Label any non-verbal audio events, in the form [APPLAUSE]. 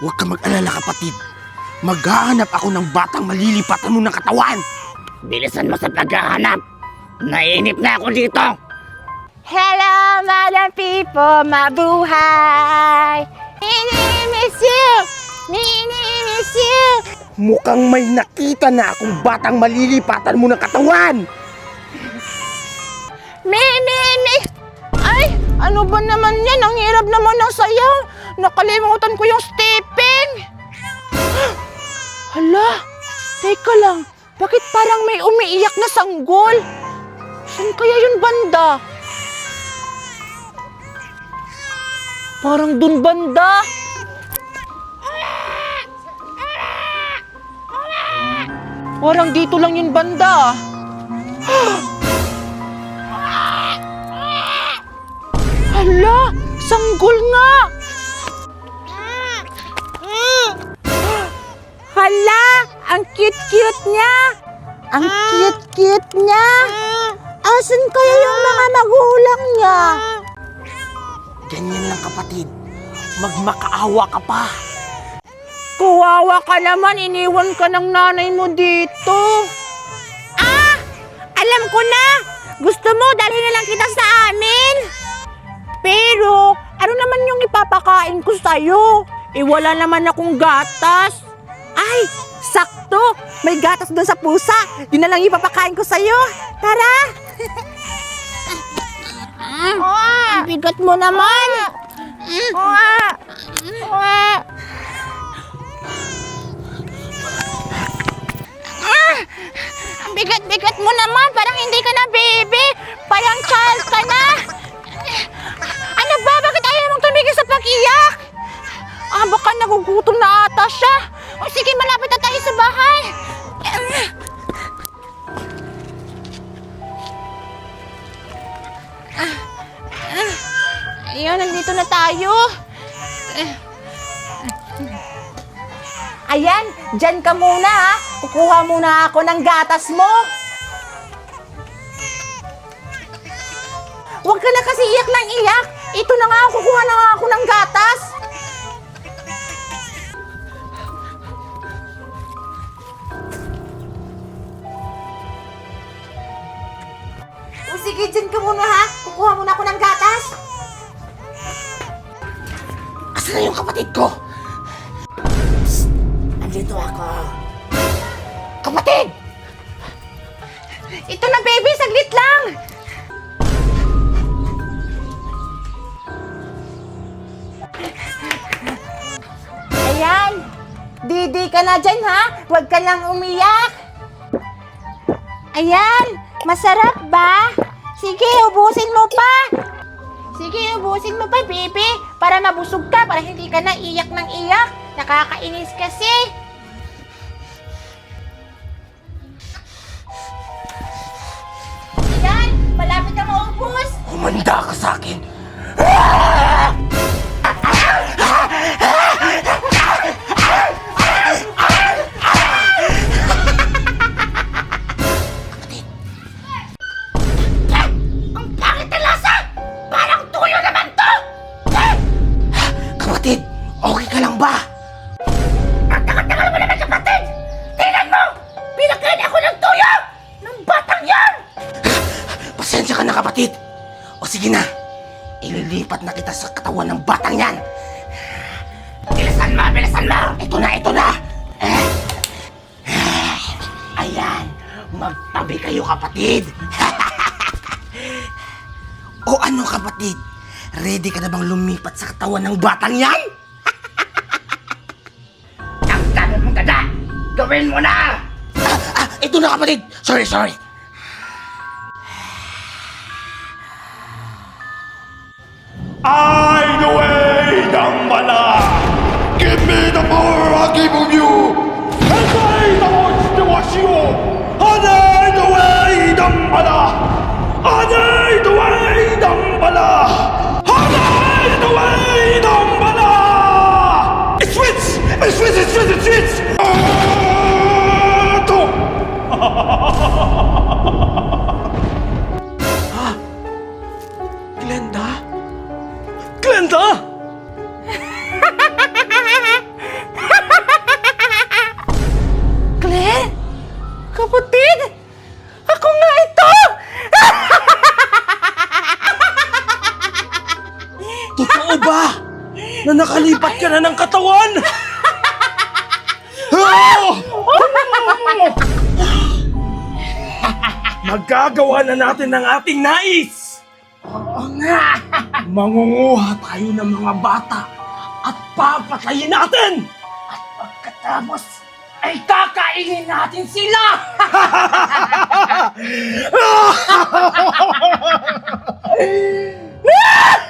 Huwag ka mag-alala kapatid. Maghahanap ako ng batang malilipatan mo ng katawan. Bilisan mo sa paghahanap. Naiinip na ako dito. Hello, Madam People, mabuhay! Nini-miss you! Nini-miss you! Mukhang may nakita na akong batang malilipatan mo ng katawan. Mini-miss! Ay, ano ba naman yan? Ang hirap naman ng sayaw. Nakalimutan ko yung stepping. Hala, teka lang. Bakit parang may umiiyak na sanggol? Saan kaya yun banda? Parang dun banda. Parang dito lang yun banda. Cute-cute niya. Ang cute-cute niya. Asan kaya yung mga magulang niya? Ganyan lang kapatid. Magmakaawa ka pa. Kuwawa ka naman, iniwan ka ng nanay mo dito. Ah! Alam ko na! Gusto mo, dalhin na lang kita sa amin. Pero, ano naman yung ipapakain ko sa'yo? Eh, wala naman akong gatas. Ay, sakto! May gatas doon sa pusa. Yun na lang ipapakain ko sa'yo. Tara! [LAUGHS] Ang bigat mo naman. Ah! Ang bigat-bigat mo naman. Parang hindi ka na baby. Parang child ka na. Ayun, nandito na tayo. Ayan, dyan ka muna ha. Kukuha muna ako ng gatas mo. Huwag ka na kasi iyak ng iyak. Ito na nga, kukuha na nga ako ng gatas. O sige, dyan ka muna ha. Kukuha muna ako ng gatas. Na yung kapatid ko? Andito ako. Kapatid! Ito na baby, saglit lang. Ayan. Didi ka na dyan ha. Huwag ka lang umiyak. Ayan. Masarap ba? Sige, ubusin mo pa. Sige, ubusin mo pa, baby. Para mabusog ka, para hindi ka na iyak ng iyak. Nakakainis kasi. Ba? Ang tagal-tagal mo naman kapatid! Tingnan mo! Pinakain ako ng tuyo! Ng batang yan! [SIGHS] Pasensya ka na kapatid. O sige na, ililipat na kita sa katawan ng batang yan. Bilisan mo! Bilisan mo! Ito na, ito na. [SIGHS] Ayan, magtabi kayo kapatid. [LAUGHS] o ano kapatid? Ready ka na bang lumipat sa katawan ng batang yan? Gawin mo na! Ah, ah, ito na kapatid. Sorry, sorry. I the way, Dambala! Give me the power I give Totoo ba na nakalipat ka na ng katawan? Magagawa na natin ang ating nais! Oo nga! Mangunguha tayo ng mga bata at papatayin natin! Pagkatapos ay kakainin natin sila! Ah! [LAUGHS]